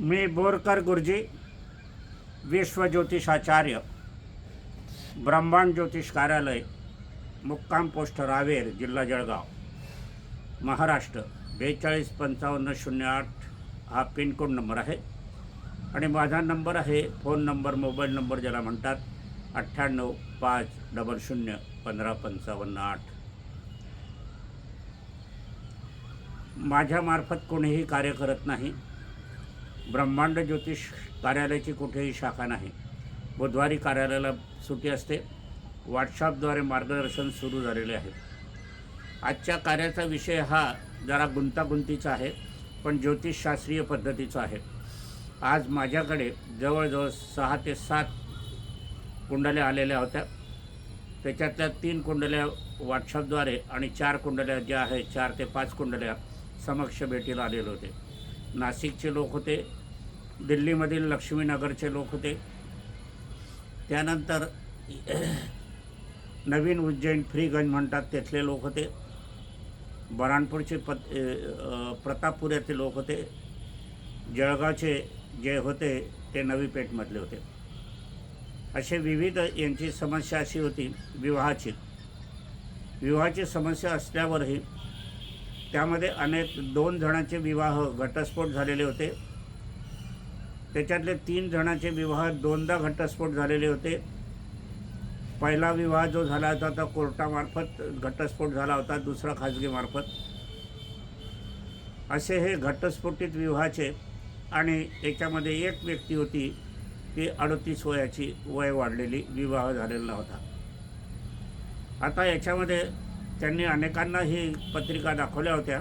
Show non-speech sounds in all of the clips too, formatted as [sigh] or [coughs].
मी बोरकर गुरुजी विश्वज्योतिषाचार्य ब्रह्मांड ज्योतिष कार्यालय मुक्काम पोस्ट रावेर जिल्हा जळगाव महाराष्ट्र. बेचाळीस पंचावन्न शून्य आठ हा पिनकोड नंबर आहे. आणि माझा नंबर आहे फोन नंबर मोबाईल नंबर ज्याला म्हणतात अठ्ठ्याण्णव पाच डबल शून्य पंधरा पंचावन्न आठ. माझ्यामार्फत कोणीही कार्य करत नाही. ब्रह्मांड ज्योतिष कार्यालयाची कुठेही शाखा नाही. बुधवारी कार्यालयाला सुटी असते. व्हॉट्सअपद्वारे मार्गदर्शन सुरू झालेले आहे. आजच्या कार्याचा विषय हा जरा गुंतागुंतीचा आहे पण ज्योतिषशास्त्रीय पद्धतीचा आहे. आज माझ्याकडे जवळजवळ सहा ते सात कुंडल्या आलेल्या होत्या. त्याच्यातल्या तीन कुंडल्या व्हॉट्सअपद्वारे आणि चार कुंडल्या ज्या आहेत चार ते पाच कुंडल्या समक्ष भेटीला आलेले होते. नाशिकचे लोक होते दिल्लीमधील लक्ष्मीनगरचे लोक होते. त्यानंतर नवीन उज्जैन फ्रीगंज म्हणतात तिथले लोक होते. बराणपूरचे पत प्रतापपुऱ्याचे लोक होते. जळगावचे जे होते ते नवी पेठमधले होते. असे विविध यांची समस्या अशी होती विवाहाची. विवाहाची समस्या असल्यावरही त्यामध्ये अनेक दोन जणांचे विवाह घटस्फोट झालेले होते. त्याच्यातले तीन जणांचे विवाह दोनदा घटस्फोट झालेले होते. पहिला विवाह जो झाला होता तो कोर्टामार्फत घटस्फोट झाला होता दुसरा खाजगीमार्फत. असे हे घटस्फोटित विवाहाचे आणि याच्यामध्ये एक व्यक्ती होती ती अडतीस वयाची वय वाढलेली विवाह झालेला होता. आता याच्यामध्ये त्यांनी अनेकांना ही पत्रिका दाखवल्या होत्या.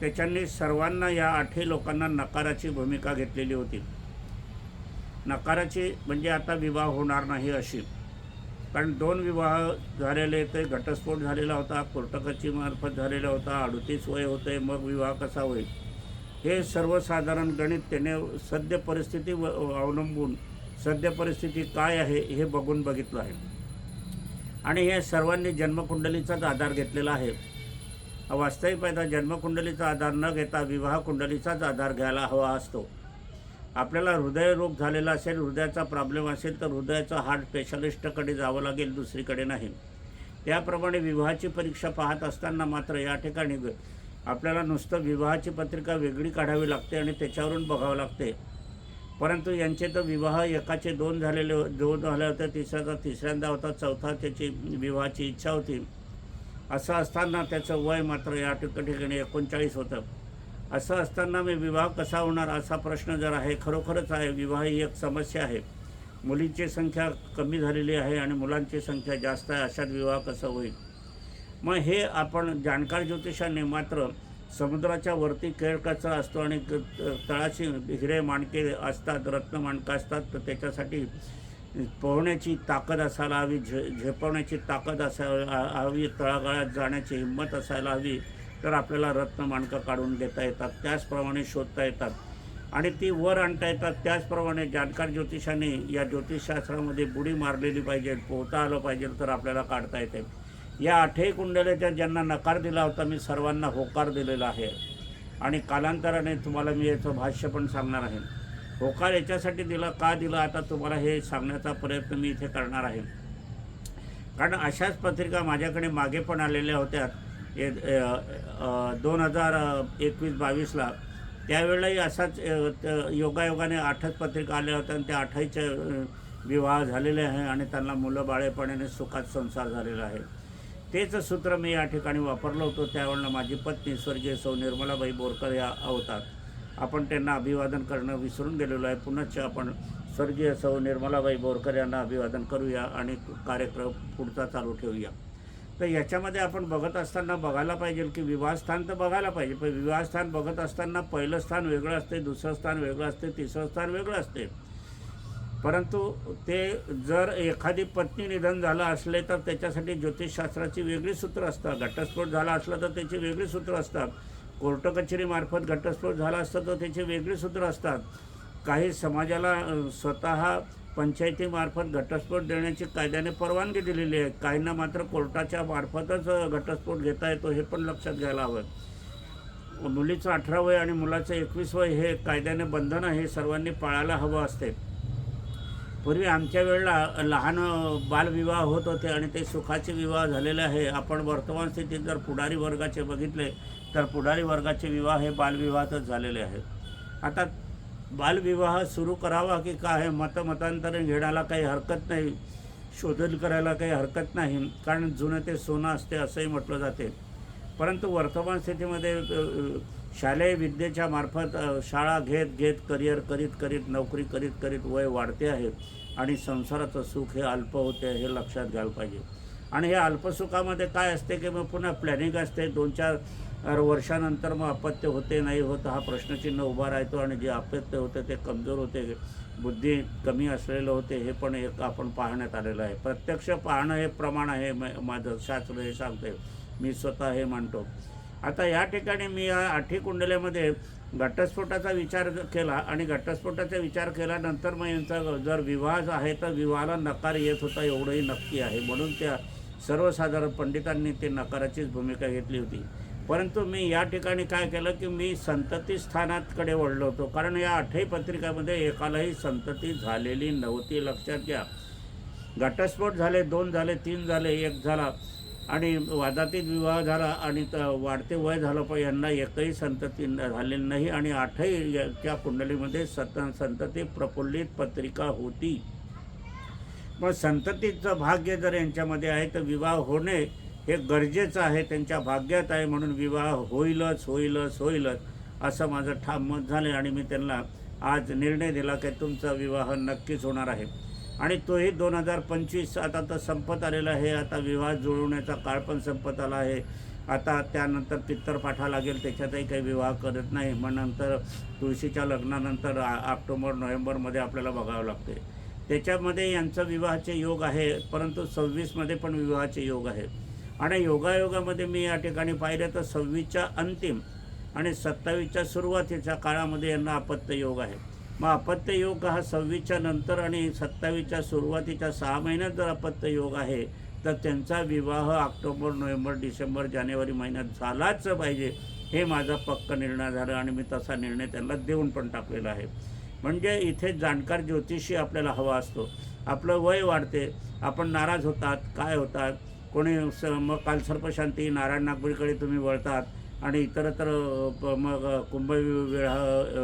त्याच्यांनी सर्वांना या आठही लोकांना नकाराची भूमिका घेतलेली होती. नकाराची म्हणजे आता विवाह होणार नाही अशी. कारण दोन विवाह झालेले ते घटस्फोट झालेला होता कोर्टकची मार्फत झालेला होता अडतीस वय होते मग विवाह कसा होईल? हे सर्वसाधारण गणित त्याने सद्य परिस्थिती व- अवलंबून सद्य परिस्थिती काय आहे हे बघून बघितलं आहे. आणि हे सर्वांनी जन्मकुंडलीचाच आधार घेतलेला आहे. वास्तविक पाहता जन्मकुंडलीचा आधार न घेता विवाह कुंडलीचाच आधार घ्यायला हवा असतो. आपल्याला हृदयरोग झालेला असेल हृदयाचा प्रॉब्लेम असेल तर हृदयाचा हार्ट स्पेशालिस्टकडे जावं लागेल दुसरीकडे नाही. त्याप्रमाणे विवाहाची परीक्षा पाहत असताना मात्र या ठिकाणी आपल्याला नुसतं विवाहाची पत्रिका वेगळी काढावी लागते आणि त्याच्यावरून बघावं लागते. परंतु यांचे तर विवाह एकाचे दोन झालेले हो-, दोन झाले होते तिसऱ्याचा तिसऱ्यांदा होता चौथा त्याची विवाहाची इच्छा होती. असं असताना त्याचं वय मात्र या ठिकाणी एकोणचाळीस होतं. असं असताना मी विवाह कसा होणार असा प्रश्न जर आहे खरोखरच आहे विवाह ही एक समस्या आहे. मुलींची संख्या कमी झालेली आहे आणि मुलांची संख्या जास्त आहे अशात विवाह कसा होईल? मग हे आपण जाणकार ज्योतिषाने मात्र समुद्राच्या वरती खेळ असतो आणि तळाशी हिरे माणके असतात रत्न माणकं असतात तर त्याच्यासाठी पोहण्याची ताकद असायला हवी झे झेपवण्याची ताकद असायला हवी तळागाळात जाण्याची हिंमत असायला हवी तर आपल्याला रत्न माणकं काढून देता येतात त्याचप्रमाणे शोधता येतात. आणि ती वर आणता येतात त्याचप्रमाणे जाणकार ज्योतिषाने या ज्योतिषशास्त्रामध्ये बुडी मारलेली पाहिजे पोहता आलं पाहिजे तर आपल्याला काढता येते. या आठही कुंडल्याच्या ज्यांना नकार दिला होता मी सर्वांना होकार दिलेला आहे. आणि कालांतराने तुम्हाला मी याचं भाष्य पण सांगणार आहे. होकार याच्यासाठी दिला का दिला आता तुम्हाला हे सांगण्याचा प्रयत्न मी इथे करणार आहे. कारण अशाच पत्रिका माझ्याकडे मागे पण आलेल्या होत्या. दोन हजार एकवीस बावीसला. त्यावेळेलाही असाच योगायोगाने आठच पत्रिका आल्या होत्या आणि त्या आठहीचे विवाह झालेले आहे आणि त्यांना मुलं बाळेपणाने सुखात संसार झालेला आहे. तेच सूत्र मी या ठिकाणी वापरलं होतं. त्यावेळेला माझी पत्नी स्वर्गीय सौ निर्मलाबाई बोरकर या होतात आपण त्यांना अभिवादन करणं विसरून गेलेलो आहे. पुनश्च आपण स्वर्गीय सौ निर्मलाबाई बोरकर यांना अभिवादन करूया आणि कार्यक्रम पुढचा चालू ठेवूया. तर याच्यामध्ये आपण बघत असताना बघायला पाहिजे की विवाहस्थान तर बघायला पाहिजे पण विवाहस्थान बघत असताना पहिलं स्थान वेगळं असते दुसरं स्थान वेगळं असते तिसरं स्थान वेगळं असते. परंतु ते जर एखादी पत्नी निधन झालं असले तर त्याच्यासाठी ज्योतिषशास्त्राची वेगळी सूत्र असतात. घटस्फोट झाला असला तर त्याची वेगळी सूत्र असतात. कोर्ट कचेरीमार्फत घटस्फोट झाला असता तर त्याची वेगळी सूत्र असतात. काही समाजाला स्वतः पंचायतीमार्फत घटस्फोट देण्याची कायद्याने परवानगी दिलेली आहे. काहींना मात्र कोर्टाच्या मार्फतच घटस्फोट घेता येतो हे पण लक्षात घ्यायला हवं. मुलीचं अठरा वय आणि मुलाचं एकवीस वय हे कायद्याने बंधन हे सर्वांनी पाळायला हवं असते. पूर्वी आमच्या वेळेला लहान बालविवाह होत होते आणि ते सुखाचे विवाह झालेले आहे. आपण वर्तमान स्थितीत जर पुढारी वर्गाचे बघितले तर पुढारी वर्गाचे विवाह हे बालविवाहातच झालेले आहेत. आता बालविवाह सुरू करावा की काय मतमतांतरण घेण्याला काही हरकत नाही शोधन करायला काही हरकत नाही कारण जुनं ते सोनं असते असंही म्हटलं जाते. परंतु वर्तमान स्थितीमध्ये शालेय विद्येच्या मार्फत शाळा घेत घेत करिअर करीत करीत नोकरी करीत करीत वय वाढते आहे आणि संसाराचं सुख हे अल्प होते हे लक्षात घ्यायला पाहिजे. आणि हे अल्पसुखामध्ये काय असते की मग पुन्हा प्लॅनिंग असते दोन चार वर्षानंतर मग अपत्य होते नाही होत हा प्रश्नचिन्ह उभा राहतो आणि जे अपत्य होते ते कमजोर होते बुद्धी कमी असलेलं होते हे पण एक आपण पाहण्यात आलेलं आहे. प्रत्यक्ष पाहणं हे प्रमाण आहे म- माझं शास्त्र हे सांगते मी स्वतः हे मानतो. आता या ठिकाणी मी या आठी कुंडल्यामध्ये घटस्फोटाचा विचार केला आणि घटस्फोटाचा विचार केल्यानंतर मग यांचा जर विवाह आहे तर विवाहाला नकार येत होता एवढंही नक्की आहे. म्हणून त्या सर्वसाधारण पंडितांनी ते नकाराचीच भूमिका घेतली होती. परंतु मी या ठिकाणी काय केलं की मी संततीस्थानाकडे वळलो होतो. कारण या आठही पत्रिकामध्ये एकालाही संतती झालेली नव्हती. लक्षात घ्या. घटस्फोट झाले दोन झाले तीन झाले एक झाला. आणि वादातीत विवाह झाला आणि वाढते वय झालं पण यांना एकही संतती न- झालेली नाही आणि आठही याच्या कुंडलीमध्ये सत संतती प्रफुल्लित पत्रिका होती. मग संततीचं भाग्य जर यांच्यामध्ये आहे तर विवाह होणे हे गरजेचं आहे त्यांच्या भाग्यात आहे म्हणून विवाह होईलच होईलच होईलच असं माझं ठाम मत झालं आणि मी त्यांना आज निर्णय दिला की तुमचा विवाह नक्कीच होणार आहे. आणि तोही दोन हजार पंचवीस आता तर संपत आलेला आहे. आता विवाह जुळवण्याचा काळ पण संपत आला आहे. आता त्यानंतर पित्तरपाठा लागेल त्याच्यातही काही विवाह करत नाही. मग नंतर तुळशीच्या लग्नानंतर ऑक्टोबर नोव्हेंबरमध्ये आपल्याला बघावं लागते. त्याच्यामध्ये यांचं विवाहाचे योग आहे परंतु सव्वीसमध्ये पण विवाहाचे योग आहे. आणि योगायोगामध्ये मी या ठिकाणी पाहिलं तर सव्वीसच्या अंतिम आणि सत्तावीसच्या सुरुवातीच्या काळामध्ये यांना अपत्य योग आहे. मग अपत्य योग हा सव्वीसच्या नंतर आणि सत्तावीसच्या सुरुवातीच्या सहा महिन्यात जर अपत्य योग आहे तर त्यांचा विवाह ऑक्टोबर नोव्हेंबर डिसेंबर जानेवारी महिन्यात झालाच पाहिजे. हे माझा पक्क निर्णय झाला आणि मी तसा निर्णय त्यांना देऊन पण टाकलेला आहे. म्हणजे इथे जाणकार ज्योतिषी आपल्याला हवा असतो. आपलं वय वाढते. आपण नाराज होतात. काय होतात? कोणी स मग काल सर्पशांती नारायण नागपुरीकडे तुम्ही वळतात. आणि इतरत्र प- मग कुंभविवाह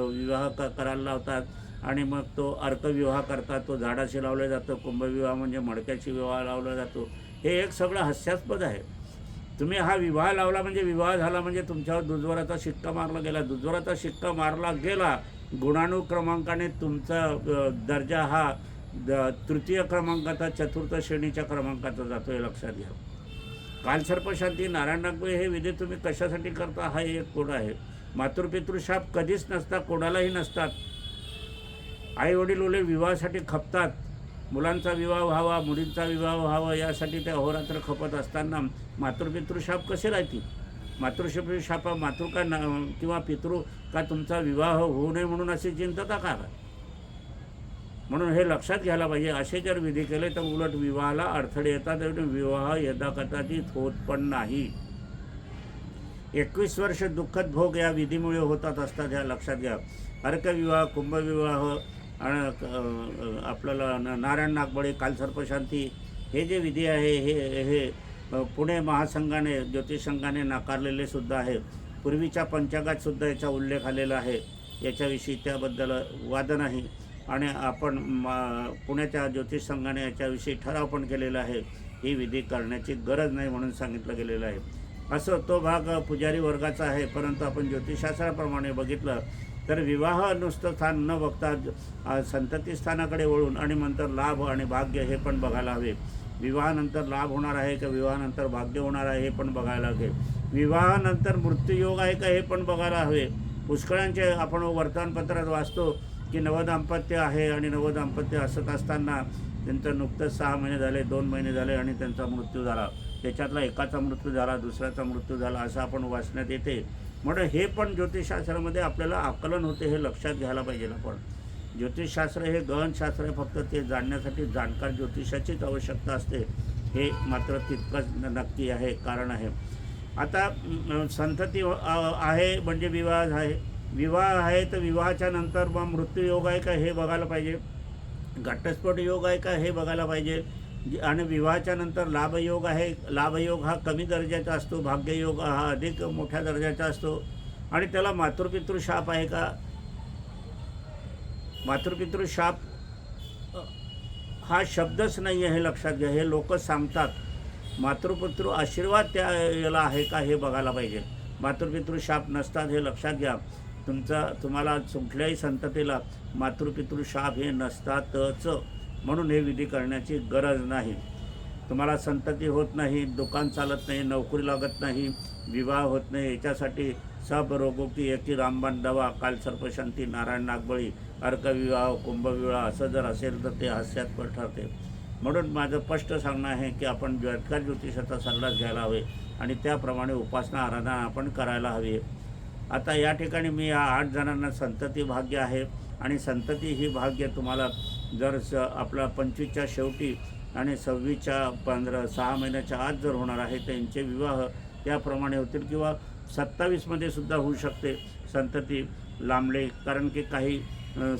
विवाह क करायला लावतात. आणि मग तो अर्कविवाह करतात. तो झाडाशी लावला जातो. कुंभविवाह म्हणजे मडक्याशी विवाह लावला जातो. हे एक सगळं हास्यास्पद आहे. तुम्ही हा विवाह लावला म्हणजे विवाह झाला म्हणजे तुमच्यावर दुजवराचा शिक्का मारला गेला. दुजवराचा शिक्का मारला गेला गुणानुक्रमांकाने तुमचा दर्जा हा द तृतीय क्रमांकाचा चतुर्थ श्रेणीच्या क्रमांकाचा जातो हे लक्षात घ्या. कालसर्पशांती नारायण नागवे हे विधी तुम्ही कशासाठी करता? हा एक कोण आहे. मातृपितृशाप कधीच नसता कोणालाही नसतात. आई वडील ओले विवाहासाठी खपतात. मुलांचा विवाह व्हावा मुलींचा विवाह व्हावा यासाठी ते अहोरात्र खपत असताना मातृपितृशाप कसे राहतील? मातृशापा मातृ का ना किंवा पितृ का तुमचा विवाह होऊ नये म्हणून अशी चिंतता का म्हणून हे लक्षात घ्यायला पाहिजे असे जर विधी केले तर उलट विवाहाला अडथळे येतात आणि विवाह यदाकदाचित होत पण नाही. एकवीस वर्ष दुःखद भोग या विधीमुळे होतात असतात ह्या लक्षात घ्या. अर्कविवाह कुंभविवाह आणि आपल्याला न- नारायण नागबळे कालसर्पशांती हे जे विधी आहे हे हे पुणे महासंघाने ज्योतिषसंघाने नाकारलेले सुद्धा आहे. पूर्वीच्या पंचांगात सुद्धा याचा उल्लेख आलेला आहे. याच्याविषयी त्याबद्दल वाद नाही. आणि आपण पुण्याच्या ज्योतिष संघाने याच्याविषयी ठराव पण केलेला आहे. ही विधी करण्याची गरज नाही म्हणून सांगितलं गेलेलं आहे. असं तो भाग पुजारी वर्गाचा आहे परंतु आपण ज्योतिषशास्त्राप्रमाणे बघितलं तर विवाह नुसतं स्थान न बघता संततीस्थानाकडे संतती स्थानाकडे वळून आणि नंतर लाभ आणि भाग्य हे पण बघायला हवे. विवाहानंतर लाभ होणार आहे का? विवाहानंतर भाग्य होणार आहे हे पण बघायला हवे. विवाहानंतर मृत्यूयोग आहे का? हे पण बघायला हवे. पुष्कळांचे आपण वर्तमानपत्रात वाचतो की नवदाम्पत्य आहे आणि नवदाम्पत्य असत असताना त्यांचं नुकतंच सहा महिने झाले दोन महिने झाले आणि त्यांचा मृत्यू झाला. त्याच्यातला एकाचा मृत्यू झाला दुसऱ्याचा मृत्यू झाला असं आपण वाचण्यात येते. म्हणून हे पण ज्योतिषशास्त्रामध्ये आपल्याला आकलन होते हे लक्षात घ्यायला पाहिजे आपण ज्योतिषशास्त्र हे गहनशास्त्र आहे फक्त ते जाणण्यासाठी जाणकार ज्योतिषाचीच आवश्यकता असते. हे मात्र तितकंच नक्की आहे कारण आहे. आता संतती आहे म्हणजे विवाह आहे. विवाह आहे तर विवाहाच्या नंतर मग मृत्यू योग आहे का हे बघायला पाहिजे. घटस्फोट योग आहे का हे बघायला पाहिजे. आणि विवाहाच्या नंतर लाभयोग आहे. लाभयोग हा कमी दर्जाचा असतो. भाग्ययोग हा अधिक मोठ्या दर्जाचा असतो. आणि त्याला मातृपितृ शाप आहे का? मातृपितृ शाप हा शब्दच नाही आहे हे लक्षात घ्या. हे लोक सांगतात मातृपितृ आशीर्वाद त्या याला आहे का हे बघायला पाहिजे. मातृपितृ शाप नसतात हे लक्षात घ्या. तुमचा तुम्हाला कुठल्याही संततीला मातृपितृ शाप हे नसतातच. म्हणून हे विधी करण्याची गरज नाही. तुम्हाला संतती होत नाही दुकान चालत नाही नोकरी लागत नाही विवाह होत नाही याच्यासाठी सब रोगोकी एकी रामबाण दवा काल सर्पशांती नारायण नागबळी अर्कविवाह कुंभविवाह असं जर असेल तर ते हास्यास्पद ठरते म्हणून माझं स्पष्ट सांगणं आहे की आपण ज्योतकार ज्योतिषाचा सल्लाच घ्यायला हवे आणि त्याप्रमाणे उपासना आराधना आपण करायला हवी. आता या ठिकाणी मी या आठ जणांना संतती भाग्य आहे आणि संतती ही भाग्य तुम्हाला जर स आपला पंचवीसच्या शेवटी आणि सव्वीसच्या पंधरा सहा महिन्याच्या आत जर होणार आहे त्यांचे विवाह त्याप्रमाणे होतील किंवा सत्तावीसमध्ये सुद्धा होऊ शकते संतती लांबले. कारण की काही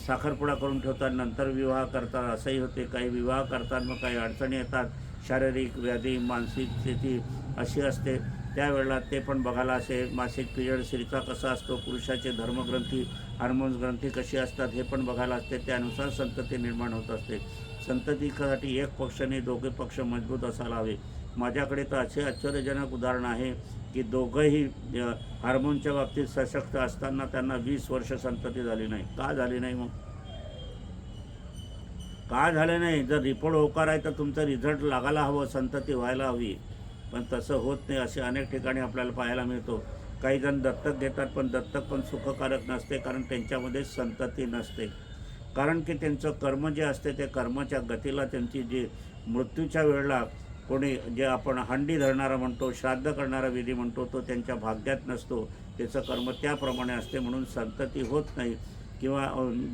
साखरपुडा करून ठेवतात नंतर विवाह करतात असंही होते. काही विवाह करतात मग काही अडचणी येतात. शारीरिक व्याधी मानसिक स्थिती अशी असते. त्यावेळेला ते पण बघायला असे मासिक पिरियड स्त्रीचा कसा असतो पुरुषाचे धर्मग्रंथी हार्मोन्स ग्रंथी कशी असतात हे पण बघायला असते. त्यानुसार संतती निर्माण होत असते. संततीसाठी एक पक्ष दोघे पक्ष मजबूत असायला हवे. माझ्याकडे तर असे आश्चर्यजनक उदाहरण आहे की दोघंही हार्मोनच्या बाबतीत सशक्त असताना त्यांना वीस वर्ष संतती झाली नाही. का झाली नाही मग? का झालं नाही? जर रिपोर्ट होकार आहे तर तुमचा रिझल्ट लागायला हवं संतती व्हायला हवी. पण तसं होत नाही. असे अनेक ठिकाणी आपल्याला पाहायला मिळतो. काही जण दत्तक घेतात पण दत्तक पण सुखकारक नसते कारण त्यांच्यामध्ये संतती नसते. कारण की त्यांचं कर्म जे असते ते कर्माच्या गतीला त्यांची जी मृत्यूच्या वेळेला कोणी जे आपण हंडी धरणारा म्हणतो श्राद्ध करणारा विधी म्हणतो तो त्यांच्या भाग्यात नसतो. त्याचं कर्म त्याप्रमाणे असते म्हणून संतती होत नाही. किंवा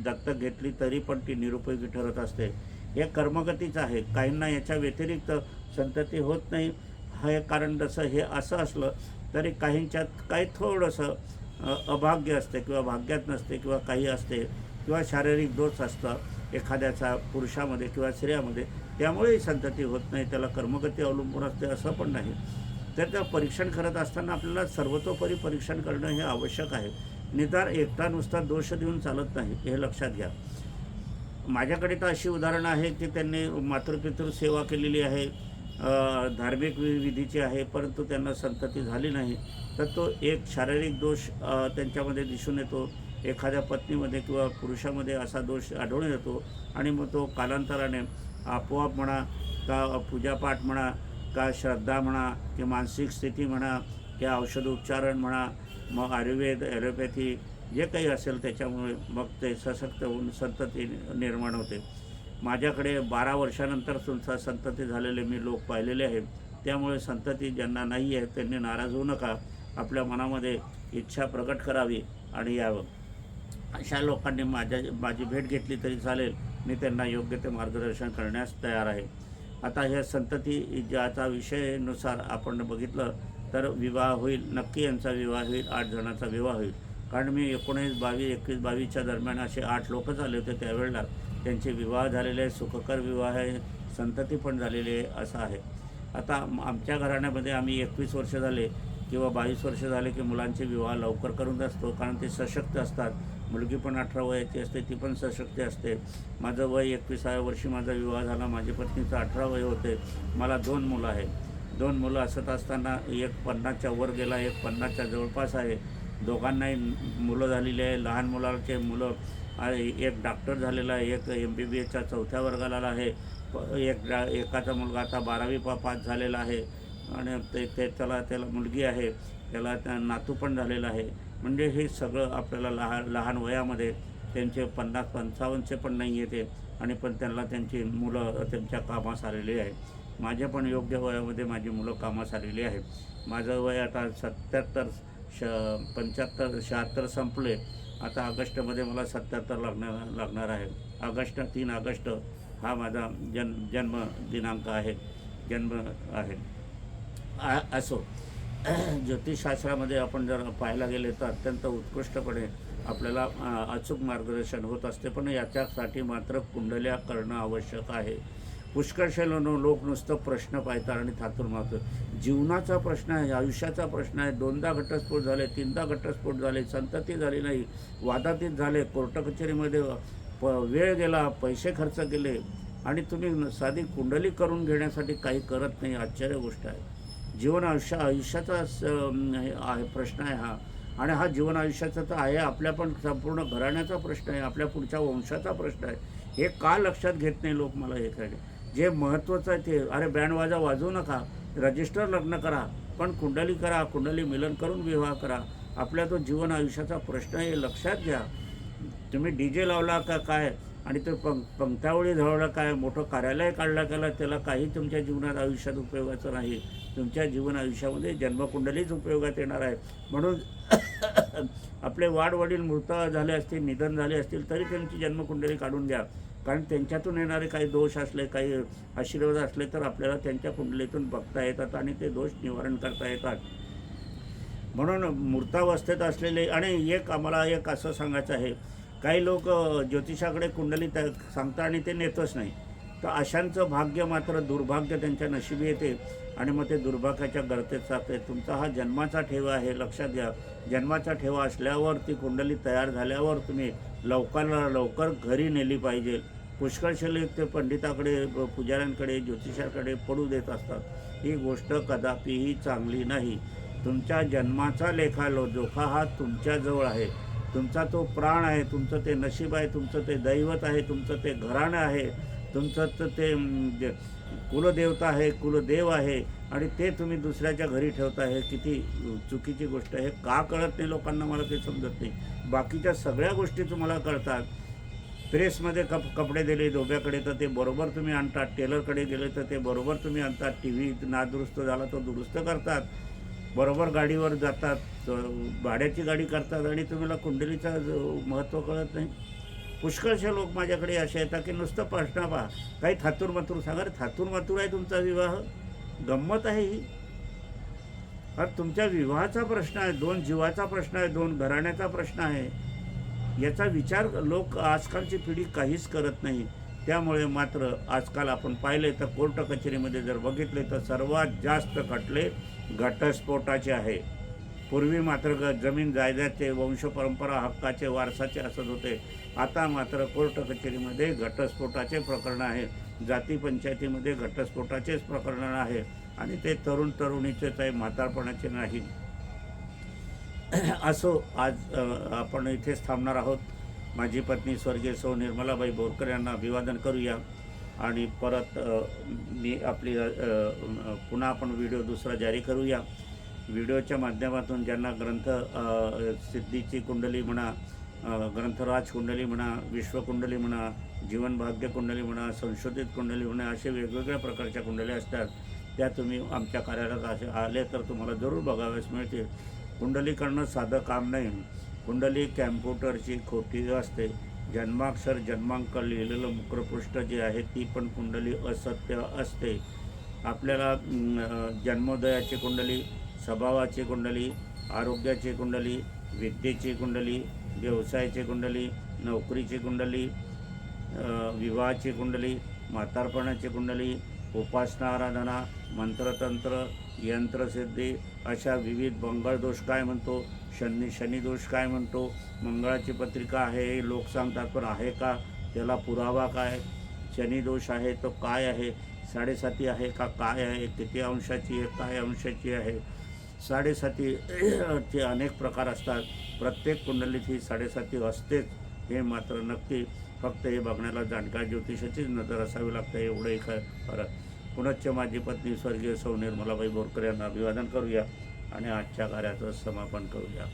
दत्तक घेतली तरी पण ती निरुपयोगी ठरत असते. हे कर्मगतीच आहे. काहींना याच्या व्यतिरिक्त संतती होत नाही. हे कारण जसं हे असं असलं तरी काहींच्यात काही थोडंसं अभाग्य असते किंवा भाग्यात नसते किंवा काही असते किंवा शारीरिक दोष असतात एखाद्याचा पुरुषामध्ये किंवा स्त्रियामध्ये. त्यामुळेही संतती होत नाही त्याला कर्मगती अवलंबून असते असं पण नाही. तर त्या परीक्षण करत असताना आपल्याला सर्वतोपरी परीक्षण करणं हे आवश्यक आहे. निदान एकटा नुसता दोष देऊन चालत नाही हे लक्षात घ्या. माझ्याकडे तर अशी उदाहरणं आहे की त्यांनी मातृपितृ सेवा केलेली आहे. धार्मिक विधीची आहे परंतु त्यांना संतती झाली नाही तर तो एक शारीरिक दोष त्यांच्यामध्ये दिसून येतो. एखाद्या पत्नीमध्ये किंवा पुरुषामध्ये असा दोष आढळून येतो आणि मग तो कालांतराने आपोआप म्हणा का पूजापाठ म्हणा का श्रद्धा म्हणा की मानसिक स्थिती म्हणा किंवा औषधोपचारण म्हणा मग आयुर्वेद ॲलोपॅथी जे काही असेल त्याच्यामुळे मग ते सशक्त होऊन संतती निर्माण होते. माझ्याकडे बारा वर्षानंतर तुमचा संतती झालेले मी लोक पाहिलेले आहे त्यामुळे संतती ज्यांना नाही आहे त्यांनी नाराज होऊ नका. आपल्या मनामध्ये इच्छा प्रकट करावी आणि यावं. अशा लोकांनी माझ्या माझी भेट घेतली तरी चालेल. मी त्यांना योग्य ते मार्गदर्शन करण्यास तयार आहे. आता ह्या संतती ज्याचा विषयानुसार आपण बघितलं तर विवाह होईल. नक्की यांचा विवाह होईल. आठ जणांचा विवाह होईल. कारण मी एकोणीस बावीस एकवीस बावीसच्या दरम्यान असे आठ लोक झाले होते त्यावेळेला. त्यांचे विवाह झालेले आहे सुखकर विवाह आहे संतती पण झालेली आहे असं आहे. आता आमच्या घराण्यामध्ये आम्ही एकवीस वर्ष झाले किंवा बावीस वर्ष झाले की मुलांचे विवाह लवकर करून असतो कारण ते सशक्त असतात. मुलगी पण अठरा वयाची असते ती पण सशक्त असते. माझं वय एकविसाव्या वर्षी माझा विवाह झाला माझी पत्नीचं अठरा वय होते. मला दोन मुलं आहेत. दोन मुलं असत असताना एक पन्नासच्या वर गेला एक पन्नासच्या जवळपास आहे. दोघांनाही मुलं झालेली आहे लहान मुलाचे मुलं एक डॉक्टर झालेला आहे एक एम बी बी एसच्या चौथ्या वर्गाला आहे. प- एक डा एकाचा मुलगा आता बारावी पा पास झालेला आहे. आणि ते ते त्याला त्याला मुलगी आहे. त्याला त्या नातू पण झालेला आहे. म्हणजे हे सगळं आपल्याला लहान लहान वयामध्ये त्यांचे पन्नास पंचावन्नचे पण नाही येते. आणि पण त्यांना त्यांची मुलं त्यांच्या कामास आलेली आहे. माझ्या पण योग्य वयामध्ये माझी मुलं कामास आलेली आहेत. माझं वय आता सत्याहत्तर श पंच्याहत्तर शहात्तर संपले. आता ऑगस्टमध्ये मला सत्याहत्तर लागणार लागणार आहे. ऑगस्ट तीन ऑगस्ट हा माझा जन्म जन्म दिनांक आहे. जन्म आहे. आ- असो. ज्योतिषशास्त्रामध्ये आपण जर पाहायला गेले तर अत्यंत उत्कृष्टपणे आपल्याला अचूक मार्गदर्शन होत असते पण याच्यासाठी मात्र कुंडल्या करणं आवश्यक आहे. पुष्कळशाला लोक नुसतं प्रश्न पाहतात आणि थातूर मारतो जीवनाचा प्रश्न आहे आयुष्याचा प्रश्न आहे. दोनदा घटस्फोट झाले तीनदा घटस्फोट झाले संतती झाली नाही वादातीत झाले कोर्ट कचेरीमध्ये प वेळ गेला पैसे खर्च केले. आणि तुम्ही साधी कुंडली करून घेण्यासाठी काही करत नाही आश्चर्य गोष्ट आहे. जीवन आयुष्य आयुष्याचा स- हे आहे प्रश्न आहे हा. आणि हा जीवन आयुष्याचा तर आहे आपल्या पण संपूर्ण घराण्याचा प्रश्न आहे आपल्या पुढच्या वंशाचा प्रश्न आहे. हे का लक्षात घेत नाही लोक मला हे काय जे महत्त्वाचं आहे ते. अरे बँडवाजा वाजवू नका. रजिस्टर लग्न करा. पण कुंडली करा कुंडली मिलन करून विवाह करा. आपल्या तो जीवन आयुष्याचा प्रश्न आहे हे लक्षात घ्या. तुम्ही डी जे लावला का काय? आणि ते पं पंक्तावळी धरवलं काय? मोठं कार्यालय काढलं गेलं त्याला काही तुमच्या जीवनात आयुष्यात उपयोगाचं नाही. तुमच्या जीवन आयुष्यामध्ये जन्मकुंडलीच उपयोगात येणार आहे. म्हणून [coughs] आपले वाडवडील मृत झाले असतील निधन झाले असतील तरी त्यांची जन्मकुंडली काढून घ्या कारण त्यांच्यातून येणारे काही दोष असले काही आशीर्वाद असले तर आपल्याला त्यांच्या कुंडलीतून बघता येतात आणि ते दोष निवारण करता येतात. म्हणून मूर्तावस्थेत असलेले आणि एक आम्हाला एक असं सांगायचं आहे काही लोक ज्योतिषाकडे कुंडली त्या सांगतात आणि ते नेतच नाही. तर अशांचं भाग्य मात्र दुर्भाग्य त्यांच्या नशिबी येते आणि मग ते दुर्भाग्याच्या गर्तेत जाते. तुमचा हा जन्माचा ठेवा आहे लक्षात घ्या. जन्माचा ठेवा असल्यावर ती कुंडली तयार झाल्यावर तुम्ही लवकर लवकर घरी नेली पाहिजे. पुष्कळशे लोक ते पंडिताकडे पुजाऱ्यांकडे ज्योतिषाकडे पडू देत असतात. ही गोष्ट कदापिही चांगली नाही. तुमच्या जन्माचा लेखा लो जोखा हा तुमच्याजवळ आहे. तुमचा तो प्राण आहे तुमचं ते नशीब आहे तुमचं ते दैवत आहे तुमचं ते घराणं आहे तुमचं ते कुलदेवता आहे कुलदेव आहे आणि ते तुम्ही दुसऱ्याच्या घरी ठेवता हे किती चुकीची गोष्ट आहे का कळत नाही लोकांना मला ते समजत नाही. बाकीच्या सगळ्या गोष्टी तुम्हाला कळतात. प्रेसमध्ये कप कपडे दिले धोब्याकडे तर ते बरोबर तुम्ही आणतात. टेलरकडे गेले तर ते बरोबर तुम्ही आणतात. टी व्ही नादुरुस्त झाला तो दुरुस्त करतात. बरोबर गाडीवर जातात भाड्याची गाडी करतात आणि तुम्हाला कुंडलीचा महत्त्व कळत नाही. पुष्कळशे लोक माझ्याकडे असे येतात की नुसतं प्रश्न पहा. काही थातूर मातूर सांगा रे थातूर मातूर आहे तुमचा विवाह? गंमत आहे ही. अरे तुमच्या विवाहाचा प्रश्न आहे दोन जीवाचा प्रश्न आहे दोन घराण्याचा प्रश्न आहे. याचा विचार लोक आजकालची पिढी काहीच करत नाही. त्यामुळे मात्र आजकाल आपण पाहिले तर कोर्ट कचेरीमध्ये जर बघितले तर सर्वात जास्त खटले घटस्फोटाचे आहे. पूर्वी मात्र ग जमीन जायद्याचे वंश परंपरा हक्काचे वारसाचे असत होते. आता मात्र कोर्ट कचेरीमध्ये घटस्फोटाचे प्रकरण आहे. जाती पंचायतीमध्ये घटस्फोटाचेच प्रकरण आहे आणि ते तरुण तरुणीचेच आहे म्हातारपणाचे नाही. [clears throat] असो आज आपण इथेच थांबणार आहोत. माझी पत्नी स्वर्गीय सौ निर्मलाबाई बोरकर यांना अभिवादन करूया. आणि परत मी आपली पुन्हा आपण व्हिडिओ दुसरा जारी करूया. व्हिडिओच्या माध्यमातून ज्यांना ग्रंथ सिद्धीची कुंडली म्हणा ग्रंथराज कुंडली म्हणा विश्वकुंडली म्हणा जीवनभाग्य कुंडली म्हणा संशोधित कुंडली म्हणा असे वेगवेगळ्या प्रकारच्या कुंडली असतात. त्या तुम्ही आमच्या कार्यालयात असे आले तर तुम्हाला जरूर बघाव्यास मिळतील. कुंडली करणं साधं काम नाही. कुंडली कॅम्प्युटरची खोटी असते. जन्माक्षर जन्मांक लिहिलेलं मुक्रपृष्ठ जे आहे ती पण कुंडली असत्य असते. आपल्याला जन्मोदयाची कुंडली स्वभावाची कुंडली आरोग्याची कुंडली विद्येची कुंडली व्यवसायाची कुंडली नोकरीची कुंडली विवाहाची कुंडली म्हातारपणाची कुंडली उपासना आराधना मंत्रतंत्र यंत्रसिद्धी अशा विविध मंगळ दोष काय म्हणतो? शनी शनिदोष काय म्हणतो? मंगळाची पत्रिका आहे हे लोक सांगतात पण आहे का? त्याला पुरावा काय? शनिदोष आहे तो काय आहे? साडेसाती आहे का? काय आहे? किती अंशाची आहे? काय अंशाची आहे? साडेसाती [clears throat] चे अनेक प्रकार असतात. प्रत्येक कुंडलीत ही साडेसाती असतेच हे मात्र नक्की फक्त हे बघण्याला जाणकार ज्योतिषाचीच नजर असावी लागते एवढं एक खरं पुनश्च माझी पत्नी स्वर्गीय सौ निर्मलाबाई बोरकर यांना अभिवादन करूया आणि आजच्या कार्याचं समापन करूया.